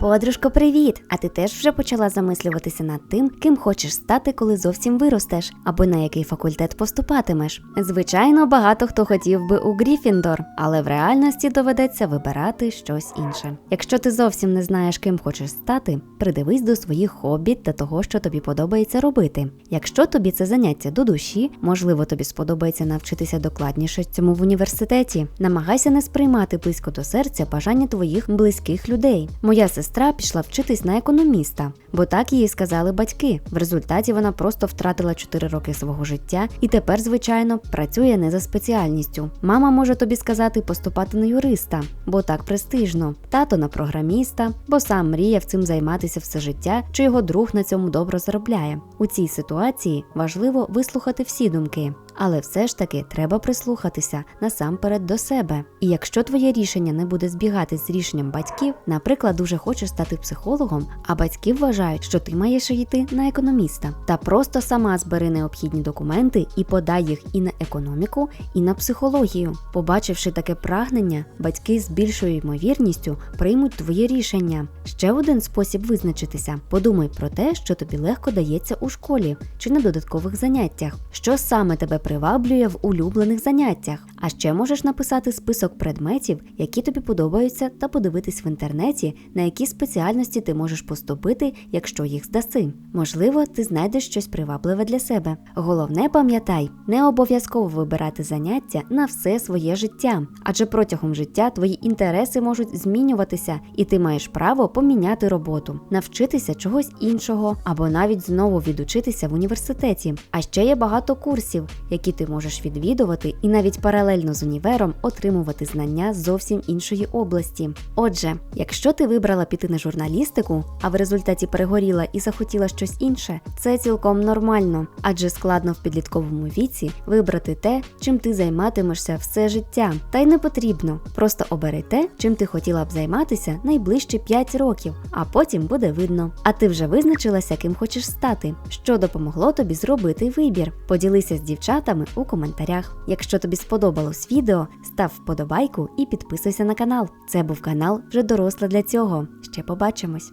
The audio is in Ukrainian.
Подружко, привіт! А ти теж вже почала замислюватися над тим, ким хочеш стати, коли зовсім виростеш, або на який факультет поступатимеш. Звичайно, багато хто хотів би у Гріфіндор, але в реальності доведеться вибирати щось інше. Якщо ти зовсім не знаєш, ким хочеш стати, придивись до своїх хобі та того, що тобі подобається робити. Якщо тобі це заняття до душі, можливо, тобі сподобається навчитися докладніше цьому в університеті. Намагайся не сприймати близько до серця бажання твоїх близьких людей. Моя сестра пішла вчитись на економіста, бо так їй сказали батьки. В результаті вона просто втратила 4 роки свого життя і тепер, звичайно, працює не за спеціальністю. Мама може тобі сказати поступати на юриста, бо так престижно, тато на програміста, бо сам мріяв цим займатися все життя, чи його друг на цьому добре заробляє. У цій ситуації важливо вислухати всі думки. Але все ж таки треба прислухатися насамперед до себе. І якщо твоє рішення не буде збігатись з рішенням батьків, наприклад, дуже хочеш стати психологом, а батьки вважають, що ти маєш йти на економіста, та просто сама збери необхідні документи і подай їх і на економіку, і на психологію. Побачивши таке прагнення, батьки з більшою ймовірністю приймуть твоє рішення. Ще один спосіб визначитися: подумай про те, що тобі легко дається у школі чи на додаткових заняттях, що саме тебе приваблює в улюблених заняттях. А ще можеш написати список предметів, які тобі подобаються, та подивитись в інтернеті, на які спеціальності ти можеш поступити, якщо їх здаси. Можливо, ти знайдеш щось привабливе для себе. Головне, пам'ятай, не обов'язково вибирати заняття на все своє життя, адже протягом життя твої інтереси можуть змінюватися, і ти маєш право поміняти роботу, навчитися чогось іншого або навіть знову відучитися в університеті. А ще є багато курсів, які ти можеш відвідувати, і навіть паралельно з універом отримувати знання з зовсім іншої області. Отже, якщо ти вибрала піти на журналістику, а в результаті перегоріла і захотіла щось інше, це цілком нормально, адже складно в підлітковому віці вибрати те, чим ти займатимешся все життя. Та й не потрібно. Просто обери те, чим ти хотіла б займатися найближчі 5 років, а потім буде видно. А ти вже визначилася, ким хочеш стати, що допомогло тобі зробити вибір. Поділися з дівчатами у коментарях. Якщо тобі сподобалось відео, став вподобайку і підписуйся на канал. Це був канал вже доросла для цього. Ще побачимось.